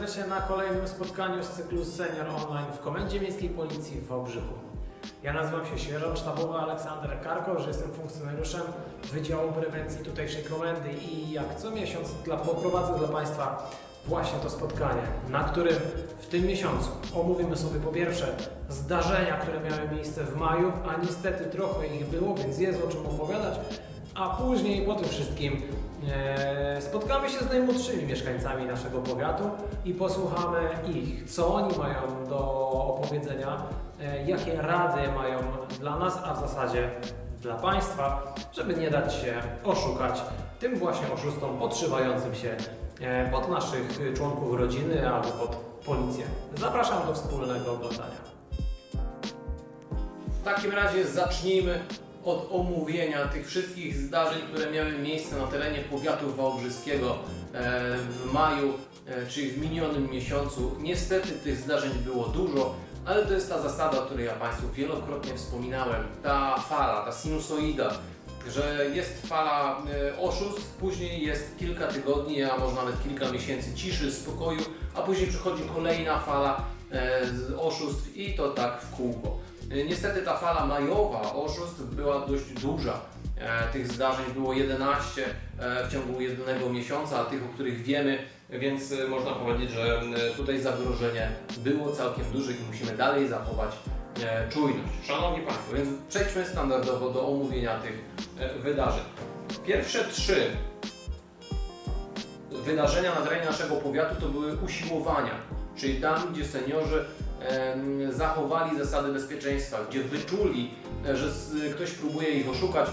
serdecznie na kolejnym spotkaniu z cyklu Senior Online w Komendzie Miejskiej Policji w Wałbrzychu. Ja nazywam się sierżant sztabowy Aleksander Karkosz, jestem funkcjonariuszem Wydziału Prewencji tutejszej komendy i jak co miesiąc dla, poprowadzę dla Państwa właśnie to spotkanie, na którym w tym miesiącu omówimy sobie po pierwsze zdarzenia, które miały miejsce w maju, a niestety trochę ich było, więc jest o czym opowiadać, a później po tym wszystkim e, spotkamy się z najmłodszymi mieszkańcami naszego powiatu i posłuchamy ich, co oni mają do opowiedzenia, e, jakie rady mają dla nas, a w zasadzie dla Państwa, żeby nie dać się oszukać tym właśnie oszustom podszywającym się e, pod naszych członków rodziny albo pod policję. Zapraszam do wspólnego oglądania. W takim razie zacznijmy od omówienia tych wszystkich zdarzeń, które miały miejsce na terenie powiatu wałbrzyskiego e, w maju, e, czyli w minionym miesiącu. Niestety tych zdarzeń było dużo, ale to jest ta zasada, o której ja Państwu wielokrotnie wspominałem. Ta fala, ta sinusoida, że jest fala e, oszustw, później jest kilka tygodni, a może nawet kilka miesięcy ciszy, spokoju, a później przychodzi kolejna fala oszustw i to tak w kółko. E, Niestety ta fala majowa oszustw była dość duża. E, Tych zdarzeń było 11 e, w ciągu jednego miesiąca, tych, o których wiemy, więc e, można powiedzieć, że tutaj zagrożenie było całkiem duże i musimy dalej zachować e, czujność. Szanowni Państwo, więc przejdźmy standardowo do omówienia tych wydarzeń. Pierwsze trzy wydarzenia na terenie naszego powiatu to były usiłowania, czyli tam, gdzie seniorzy zachowali zasady bezpieczeństwa, gdzie wyczuli, e, że ktoś próbuje ich oszukać,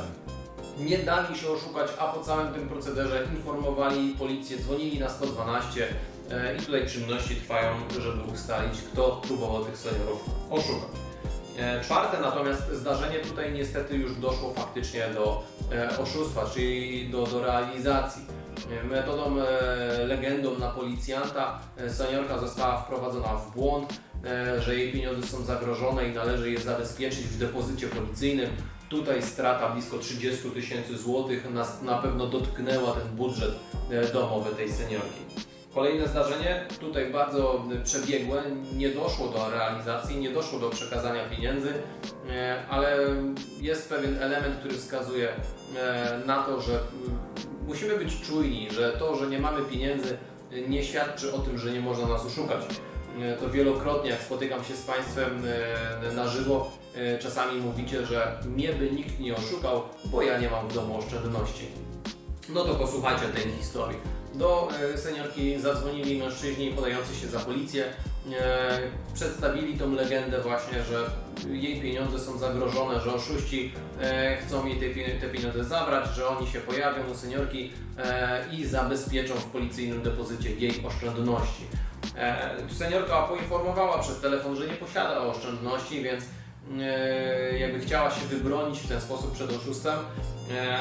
nie dali się oszukać, a po całym tym procederze informowali policję, dzwonili na 112 e, i tutaj czynności trwają, żeby ustalić, kto próbował tych seniorów oszukać. E, Czwarte natomiast zdarzenie tutaj niestety już doszło faktycznie do oszustwa, czyli do, do realizacji. Metodą, legendą na policjanta seniorka została wprowadzona w błąd, że jej pieniądze są zagrożone i należy je zabezpieczyć w depozycie policyjnym. Tutaj strata blisko 30 tysięcy złotych na, pewno dotknęła ten budżet e, domowy tej seniorki. Kolejne zdarzenie, tutaj bardzo przebiegłe, nie doszło do realizacji, nie doszło do przekazania pieniędzy, e, ale jest pewien element, który wskazuje e, na to, że musimy być czujni, że to, że nie mamy pieniędzy e, nie świadczy o tym, że nie można nas oszukać. E, To wielokrotnie, jak spotykam się z Państwem e, na żywo, e, czasami mówicie, że mnie by nikt nie oszukał, bo ja nie mam w domu oszczędności. No to posłuchajcie tej historii. Do seniorki zadzwonili mężczyźni podający się za policję. Przedstawili tą legendę właśnie, że jej pieniądze są zagrożone, że oszuści chcą jej te, pie- te pieniądze zabrać, że oni się pojawią u seniorki i zabezpieczą w policyjnym depozycie jej oszczędności. E, seniorka poinformowała przez telefon, że nie posiada oszczędności, więc e, jakby chciała się wybronić w ten sposób przed oszustem. E,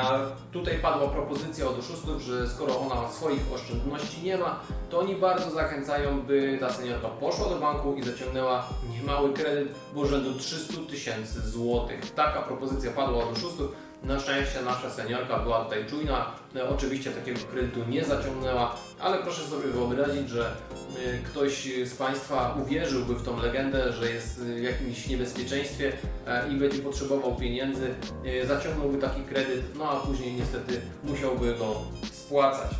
Tutaj padła propozycja od oszustów, że skoro ona swoich oszczędności nie ma, to oni bardzo zachęcają, by ta seniorka poszła do banku i zaciągnęła niemały kredyt w rzędu 300 tysięcy złotych. Taka propozycja padła od oszustów. Na szczęście nasza seniorka była tutaj czujna. E, Oczywiście takiego kredytu nie zaciągnęła, ale proszę sobie wyobrazić, że e, ktoś z Państwa uwierzyłby w tą legendę, że jest w jakimś niebezpieczeństwie e, i będzie potrzebował pieniędzy, e, zaciągnąłby taki kredyt, no a później niestety musiałby go spłacać.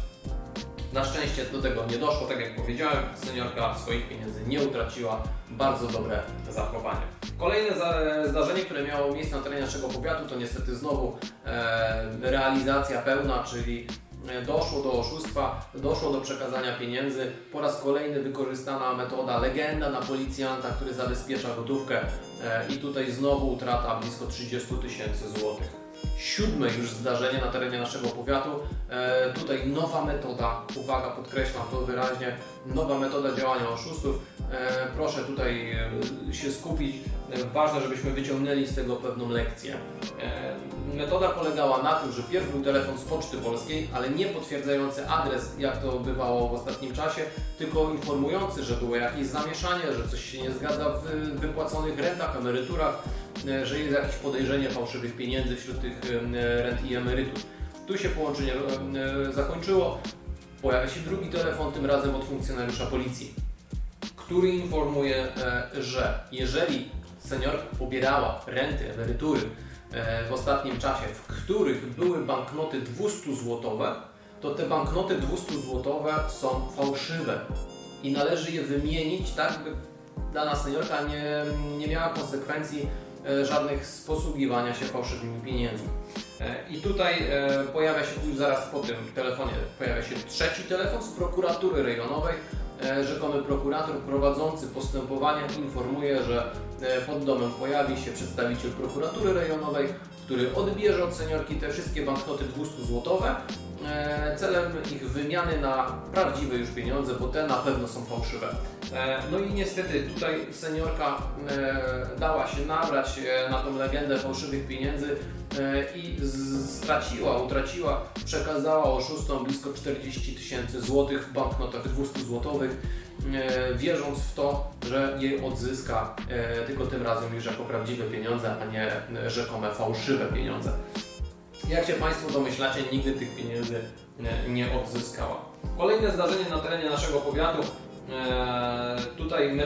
Na szczęście do tego nie doszło, tak jak powiedziałem, seniorka swoich pieniędzy nie utraciła, bardzo dobre zachowanie. Kolejne zdarzenie, które miało miejsce na terenie naszego powiatu, to niestety znowu e, realizacja pełna, czyli e, doszło do oszustwa, doszło do przekazania pieniędzy. Po raz kolejny wykorzystana metoda legenda na policjanta, który zabezpiecza gotówkę e, i tutaj znowu utrata blisko 30 tysięcy złotych siódme już zdarzenie na terenie naszego powiatu. E, tutaj nowa metoda, uwaga, podkreślam to wyraźnie, nowa metoda działania oszustów. E, proszę tutaj e, się skupić. E, ważne, żebyśmy wyciągnęli z tego pewną lekcję. E, metoda polegała na tym, że pierw był telefon z Poczty Polskiej, ale nie potwierdzający adres, jak to bywało w ostatnim czasie, tylko informujący, że było jakieś zamieszanie, że coś się nie zgadza w wypłaconych rentach, emeryturach, że jest jakieś podejrzenie fałszywych pieniędzy wśród tych e, rent i emerytur. Tu się połączenie e, zakończyło. Pojawia się drugi telefon, tym razem od funkcjonariusza policji, który informuje, e, że jeżeli seniorka pobierała renty, emerytury e, w ostatnim czasie, w których były banknoty 200 złotowe, to te banknoty 200 złotowe są fałszywe i należy je wymienić tak, by dana seniorka nie, nie miała konsekwencji e, żadnych z posługiwania się fałszywymi pieniędzmi. E, I tutaj e, pojawia się już zaraz po tym telefonie pojawia się trzeci telefon z prokuratury rejonowej. E, Rzekomy prokurator prowadzący postępowanie informuje, że e, pod domem pojawi się przedstawiciel prokuratury rejonowej, który odbierze od seniorki te wszystkie banknoty 200 złotowe e, celem ich wymiany na prawdziwe już pieniądze, bo te na pewno są fałszywe. E, No i niestety tutaj seniorka e, dała się nabrać e, na tą legendę fałszywych pieniędzy e, i straciła, utraciła, przekazała oszustom blisko 40 tysięcy złotych w banknotach 200 złotowych, e, wierząc w to, że je odzyska, e, tylko tym razem już jako prawdziwe pieniądze, a nie e, rzekome fałszywe pieniądze. Jak się Państwo domyślacie, nigdy tych pieniędzy nie, odzyskała. Kolejne zdarzenie na terenie naszego powiatu. E, tutaj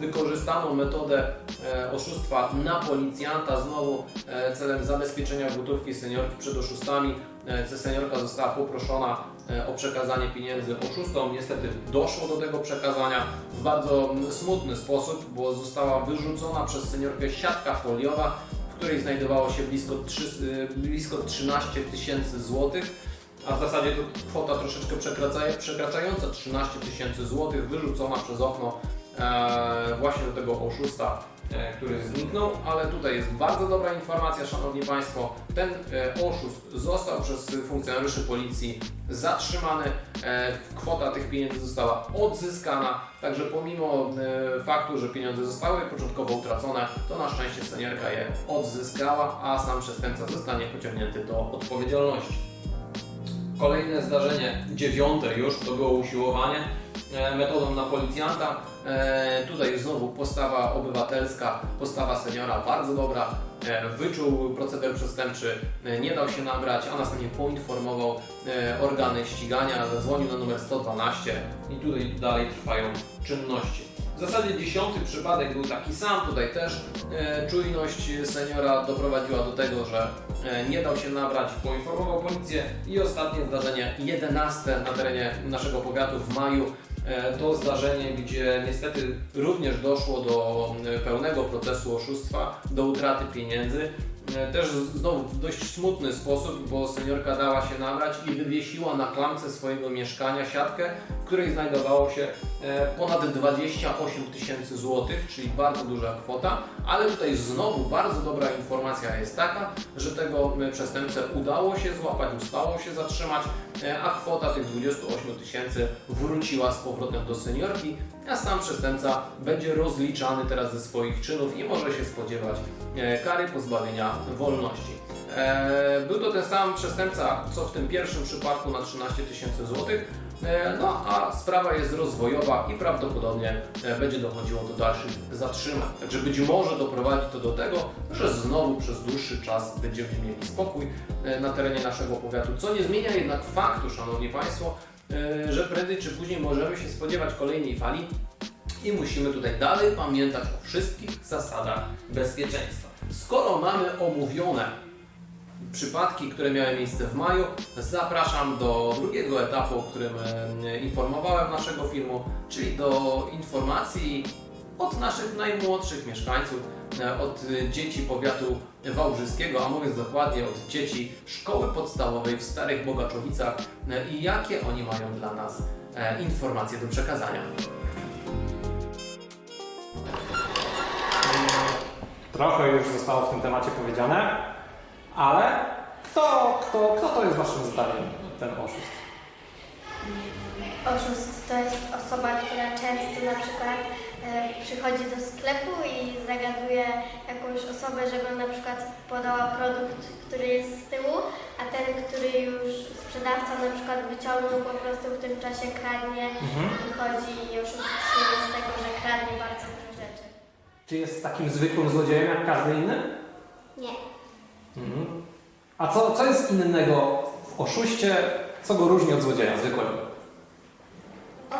wykorzystano metodę e, oszustwa na policjanta, znowu e, celem zabezpieczenia gotówki seniorki przed oszustami. E, ta seniorka została poproszona e, o przekazanie pieniędzy oszustom. Niestety doszło do tego przekazania w bardzo smutny sposób, bo została wyrzucona przez seniorkę siatka foliowa, w której znajdowało się blisko, trzy, y, blisko 13 tysięcy złotych, a w zasadzie to kwota troszeczkę przekracza- przekraczająca 13 tysięcy złotych, wyrzucona przez okno e, właśnie do tego oszusta, e, który zniknął, ale tutaj jest bardzo dobra informacja, Szanowni Państwo, ten e, oszust został przez funkcjonariuszy policji zatrzymany, e, kwota tych pieniędzy została odzyskana, także pomimo e, faktu, że pieniądze zostały początkowo utracone, to na szczęście seniorka je odzyskała, a sam przestępca zostanie pociągnięty do odpowiedzialności. Kolejne zdarzenie, dziewiąte już, to było usiłowanie. e, metodą na policjanta. E, tutaj znowu postawa obywatelska, postawa seniora bardzo dobra. E, wyczuł proceder przestępczy, e, nie dał się nabrać, a następnie poinformował e, organy ścigania, zadzwonił na numer 112 i tutaj dalej trwają czynności. W zasadzie dziesiąty przypadek był taki sam, tutaj też e, czujność seniora doprowadziła do tego, że e, nie dał się nabrać, poinformował policję i ostatnie zdarzenie, 11 na terenie naszego powiatu w maju. E, To zdarzenie, gdzie niestety również doszło do e, pełnego procesu oszustwa, do utraty pieniędzy. E, Też znowu w dość smutny sposób, bo seniorka dała się nabrać i wywiesiła na klamce swojego mieszkania siatkę, w której znajdowało się e, ponad 28 tysięcy złotych, czyli bardzo duża kwota, ale tutaj znowu bardzo dobra informacja jest taka, że tego e, przestępcę udało się złapać, udało się zatrzymać, a kwota tych 28 tysięcy wróciła z powrotem do seniorki, a sam przestępca będzie rozliczany teraz ze swoich czynów i może się spodziewać e, kary pozbawienia wolności. E, Był to ten sam przestępca, co w tym pierwszym przypadku na 13 tysięcy złotych, no a sprawa jest rozwojowa i prawdopodobnie e, będzie dochodziło do dalszych zatrzymań. Także być może doprowadzi to do tego, że znowu przez dłuższy czas będziemy mieli spokój e, na terenie naszego powiatu, co nie zmienia jednak faktu, Szanowni Państwo, e, że prędzej czy później możemy się spodziewać kolejnej fali i musimy tutaj dalej pamiętać o wszystkich zasadach bezpieczeństwa. Skoro mamy omówione przypadki, które miały miejsce w maju, zapraszam do drugiego etapu, o którym e, informowałem naszego filmu, czyli do informacji od naszych najmłodszych mieszkańców, e, od dzieci powiatu wałbrzyskiego, a mówiąc dokładnie od dzieci szkoły podstawowej w Starych Bogaczowicach e, i jakie oni mają dla nas informacje do przekazania. Trochę już zostało w tym temacie powiedziane, ale kto, kto, kto to jest waszym zdaniem ten oszust? Oszust to jest osoba, która często na przykład e, przychodzi do sklepu i zagaduje jakąś osobę, żeby na przykład podała produkt, który jest z tyłu, a ten, który już sprzedawca na przykład wyciągnął po prostu w tym czasie kradnie, wychodzi i oszustuje z tego, że kradnie bardzo dużo rzeczy. Czy jest takim zwykłym złodziejem jak każdy inny? Nie. A co, co jest innego w oszuście, co go różni od złodzieja zwykłego?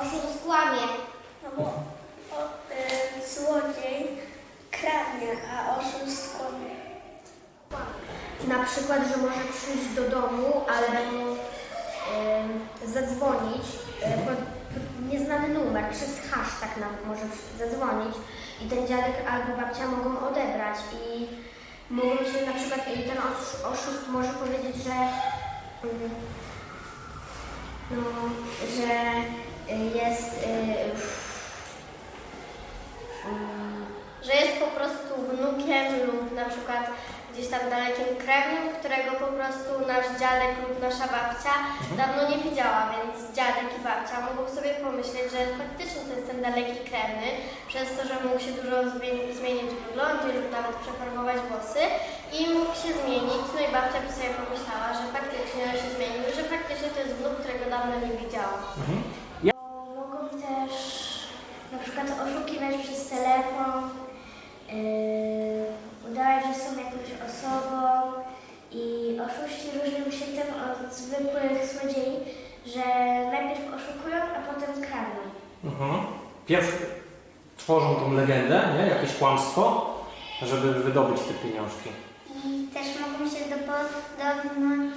oszust kłamie. No bo o, y, złodziej kradnie, a oszust kłamie. Na przykład, że może przyjść do domu, ale mu y, zadzwonić y, pod, pod nieznany numer, przez hashtag nam może zadzwonić i ten dziadek albo babcia mogą odebrać i mogą się na przykład ten osz- oszust może powiedzieć, że mm, no, że y, jest y, mm, że jest po prostu wnukiem lub na przykład gdzieś tam dalekim krewnym, którego po prostu nasz dziadek lub nasza babcia dawno nie widziała, więc dziadek i babcia mogą sobie pomyśleć, że faktycznie to jest ten daleki krewny, przez to, że mógł się dużo zmieni- zmienić w wyglądzie lub nawet przeformować włosy i mógł się zmienić, no i babcia by sobie pomyślała, że faktycznie on się zmienił, że faktycznie to jest wnuk, którego dawno nie widziała. Mogą też na przykład oszukiwać przez telefon, yy, udawać, że są jakąś osobą i oszuści różnią się tym od zwykłych złodziei, że najpierw oszukują, a potem kradną. Mhm. Pierw tworzą tą legendę, nie? jakieś kłamstwo, żeby wydobyć te pieniążki. I też mogą się dopodobnąć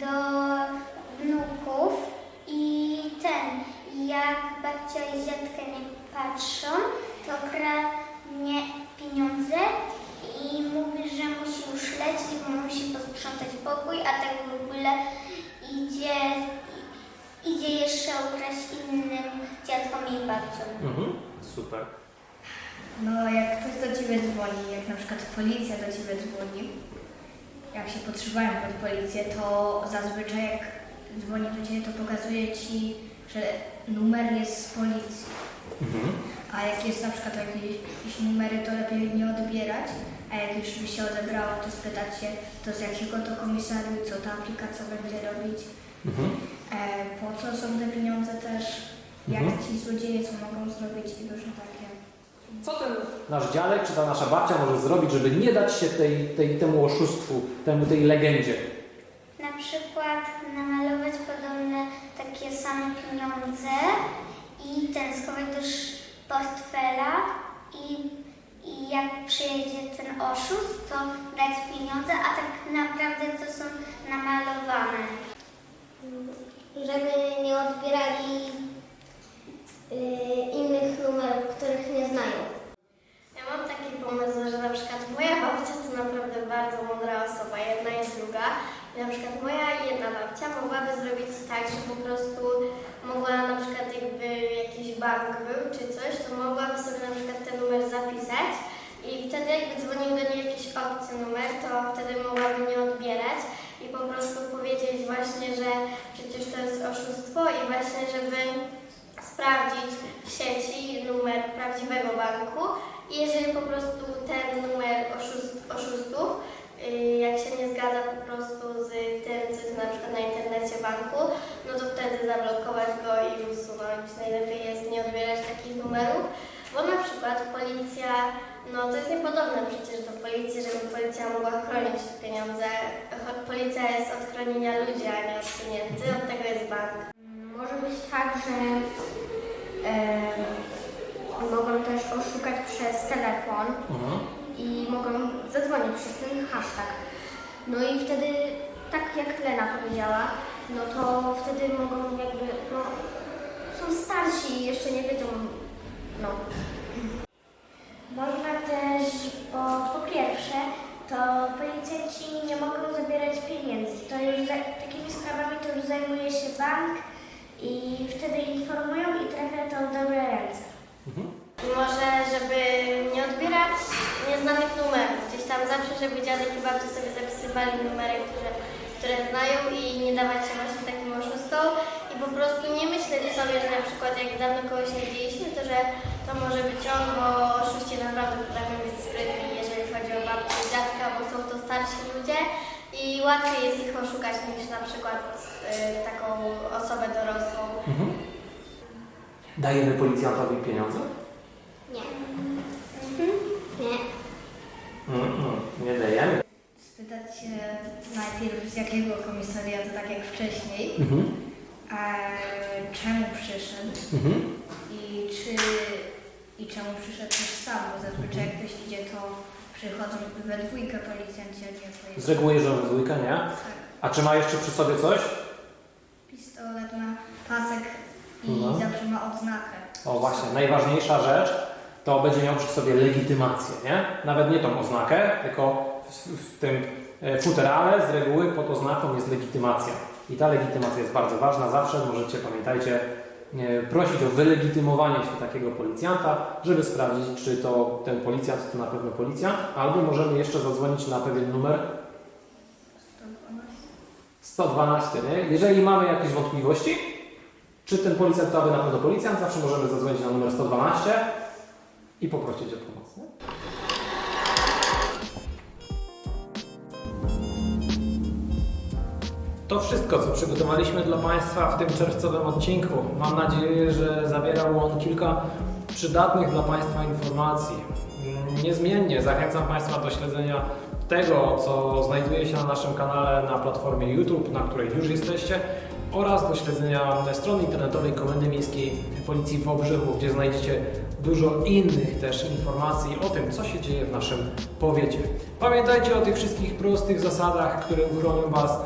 do wnuków i ten, jak babcia i dziadka nie patrzą, to kradnie pieniądze i mówi, że musi już lecieć, bo musi posprzątać pokój, a tak w ogóle idzie, idzie jeszcze ukraść innym dziadkom i babciom. Mhm. Super. No, jak ktoś do ciebie dzwoni, jak na przykład policja do ciebie dzwoni, jak się podszywają pod policję, to zazwyczaj jak dzwoni do ciebie, to pokazuje ci, że numer jest z policji. Mhm. A jak jest na przykład jakieś, jakieś numery, to lepiej nie odbierać. A jak już by się odebrało, to spytać się, to z jakiego to komisarium, co ta aplikacja będzie robić, Mhm. e, po co są te pieniądze też, jak Mhm. ci złodzieje co mogą zrobić i różne takie. Co ten nasz dziadek czy ta nasza babcia może zrobić, żeby nie dać się tej, tej, temu oszustwu, temu, tej legendzie? Na przykład namalować podobne takie same pieniądze i ten schować do sz- portfela i, i jak przyjedzie ten oszust, to dać pieniądze, a tak naprawdę to są namalowane. Żeby nie odbierali y, innych numerów, których nie znają. Ja mam taki pomysł, że na przykład moja babcia to naprawdę bardzo mądra osoba, jedna jest druga. I na przykład moja jedna babcia mogłaby zrobić tak, że po prostu mogła na przykład jakby jakiś bank był czy coś, to mogłaby sobie na przykład ten numer zapisać i wtedy jakby dzwonił do niej jakiś obcy numer, to wtedy mogłaby nie odbierać i po prostu powiedzieć właśnie, że przecież to jest oszustwo i właśnie, żeby sprawdzić w sieci numer prawdziwego banku i jeżeli po prostu ten numer oszust, oszustów, yy, jak się nie zgadza po prostu z tym, co jest na przykład na internecie banku, no to wtedy zablokować go i usunąć. Najlepiej jest nie odbierać takich numerów, bo na przykład policja, no to jest niepodobne przecież do policji, żeby policja mogła chronić pieniądze. Cho- Policja jest od chronienia ludzi, a nie od pieniędzy, od tego jest bank. Może być tak, że mogą też oszukać przez telefon Mhm. i mogą zadzwonić przez ten hashtag. No i wtedy, tak jak Lena powiedziała, no to wtedy mogą jakby, no są starsi i jeszcze nie wiedzą, no. Można też, bo po pierwsze, to policjanci nie mogą zabierać pieniędzy. To już za, takimi sprawami to już zajmuje się bank i wtedy informują i trafia to w dobre ręce. Mhm. Może, żeby nie odbierać nieznanych numerów. Gdzieś tam zawsze, żeby dziadek i babcia sobie zapisywali numery, które, które znają i nie dawać się właśnie takim oszustom. I po prostu nie myśleć sobie, że na przykład jak dawno kogoś nie widzieliśmy, to że to może być on, bo oszuści naprawdę potrafią być sprytni, jeżeli chodzi o babcię i dziadka, bo są to starsi ludzie i łatwiej jest ich oszukać niż na przykład y, taką osobę dorosłą. Mhm. Dajemy policjantowi pieniądze? Nie. Nie. Mhm. Nie dajemy. spytać się najpierw z jakiego komisariatu, tak jak wcześniej, Mhm. a czemu przyszedł, Mhm. i czy i czemu przyszedł też sam, bo zazwyczaj jak ktoś idzie, to przychodzą we dwójkę policjanci, a nie Z reguły jeżdżą we dwójkę, nie? Tak. A czy ma jeszcze przy sobie coś? Pistolet ma pasek i No. zawsze ma odznakę. O właśnie, najważniejsza rzecz to będzie miał przy sobie legitymację, nie? Nawet nie tą oznakę, tylko w, w tym e, futerale z reguły pod oznaką jest legitymacja. I ta legitymacja jest bardzo ważna. Zawsze możecie, pamiętajcie, prosić o wylegitymowanie się takiego policjanta, żeby sprawdzić, czy to ten policjant to na pewno policjant, albo możemy jeszcze zadzwonić na pewien numer 112, nie? Jeżeli mamy jakieś wątpliwości, czy ten policjant to aby na pewno policjant, zawsze możemy zadzwonić na numer 112 i poprosić o pomoc. Nie? To wszystko, co przygotowaliśmy dla Państwa w tym czerwcowym odcinku. Mam nadzieję, że zawierał on kilka przydatnych dla Państwa informacji. Niezmiennie zachęcam Państwa do śledzenia tego, co znajduje się na naszym kanale na platformie YouTube, na której już jesteście, oraz do śledzenia strony internetowej Komendy Miejskiej Policji w Obrzychu, gdzie znajdziecie dużo innych też informacji o tym, co się dzieje w naszym powiecie. Pamiętajcie o tych wszystkich prostych zasadach, które uchronią Was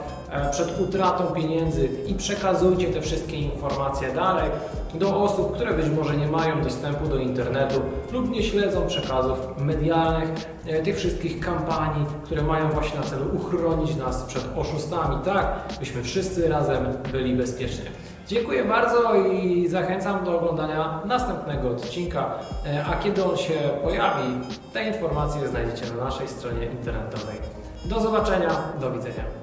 przed utratą pieniędzy i przekazujcie te wszystkie informacje dalej do osób, które być może nie mają dostępu do internetu lub nie śledzą przekazów medialnych, e, tych wszystkich kampanii, które mają właśnie na celu uchronić nas przed oszustami, tak, byśmy wszyscy razem byli bezpieczni. Dziękuję bardzo i zachęcam do oglądania następnego odcinka, e, a kiedy on się pojawi, te informacje znajdziecie na naszej stronie internetowej. Do zobaczenia, do widzenia.